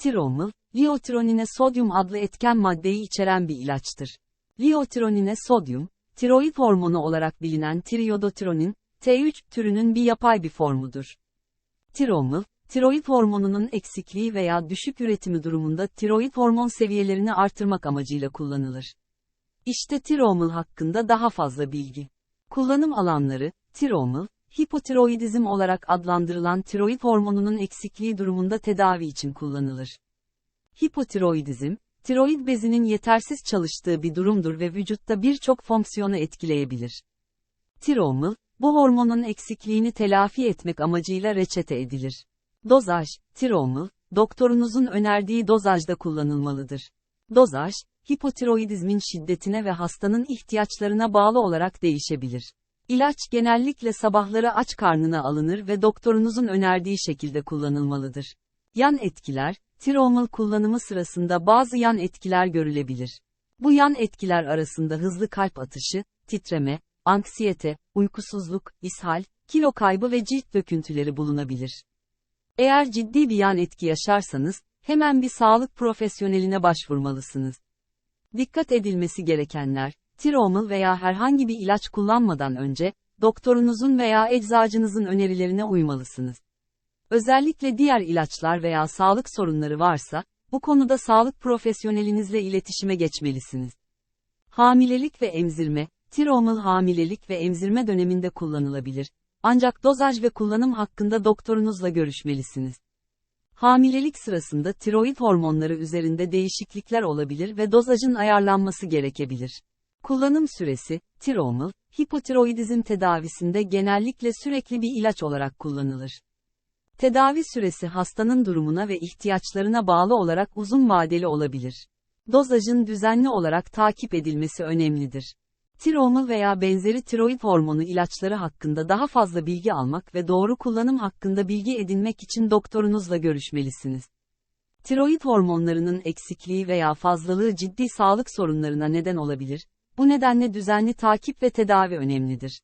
Tiromil, liotronine sodyum adlı etken maddeyi içeren bir ilaçtır. Liotronine sodyum, tiroid hormonu olarak bilinen triodotironin, T3 türünün bir yapay bir formudur. Tiromil, tiroid hormonunun eksikliği veya düşük üretimi durumunda tiroid hormon seviyelerini artırmak amacıyla kullanılır. İşte tiromil hakkında daha fazla bilgi. Kullanım alanları, tiromil, hipotiroidizm olarak adlandırılan tiroid hormonunun eksikliği durumunda tedavi için kullanılır. Hipotiroidizm, tiroid bezinin yetersiz çalıştığı bir durumdur ve vücutta birçok fonksiyonu etkileyebilir. Tiromil, bu hormonun eksikliğini telafi etmek amacıyla reçete edilir. Dozaj, tiromil, doktorunuzun önerdiği dozajda kullanılmalıdır. Dozaj, hipotiroidizmin şiddetine ve hastanın ihtiyaçlarına bağlı olarak değişebilir. İlaç genellikle sabahları aç karnına alınır ve doktorunuzun önerdiği şekilde kullanılmalıdır. Yan etkiler, tiromil kullanımı sırasında bazı yan etkiler görülebilir. Bu yan etkiler arasında hızlı kalp atışı, titreme, anksiyete, uykusuzluk, ishal, kilo kaybı ve cilt döküntüleri bulunabilir. Eğer ciddi bir yan etki yaşarsanız, hemen bir sağlık profesyoneline başvurmalısınız. Dikkat edilmesi gerekenler, tiromil veya herhangi bir ilaç kullanmadan önce, doktorunuzun veya eczacınızın önerilerine uymalısınız. Özellikle diğer ilaçlar veya sağlık sorunları varsa, bu konuda sağlık profesyonelinizle iletişime geçmelisiniz. Hamilelik ve emzirme, tiromil hamilelik ve emzirme döneminde kullanılabilir. Ancak dozaj ve kullanım hakkında doktorunuzla görüşmelisiniz. Hamilelik sırasında tiroid hormonları üzerinde değişiklikler olabilir ve dozajın ayarlanması gerekebilir. Kullanım süresi, tiromil, hipotiroidizm tedavisinde genellikle sürekli bir ilaç olarak kullanılır. Tedavi süresi hastanın durumuna ve ihtiyaçlarına bağlı olarak uzun vadeli olabilir. Dozajın düzenli olarak takip edilmesi önemlidir. Tiromil veya benzeri tiroid hormonu ilaçları hakkında daha fazla bilgi almak ve doğru kullanım hakkında bilgi edinmek için doktorunuzla görüşmelisiniz. Tiroid hormonlarının eksikliği veya fazlalığı ciddi sağlık sorunlarına neden olabilir. Bu nedenle düzenli takip ve tedavi önemlidir.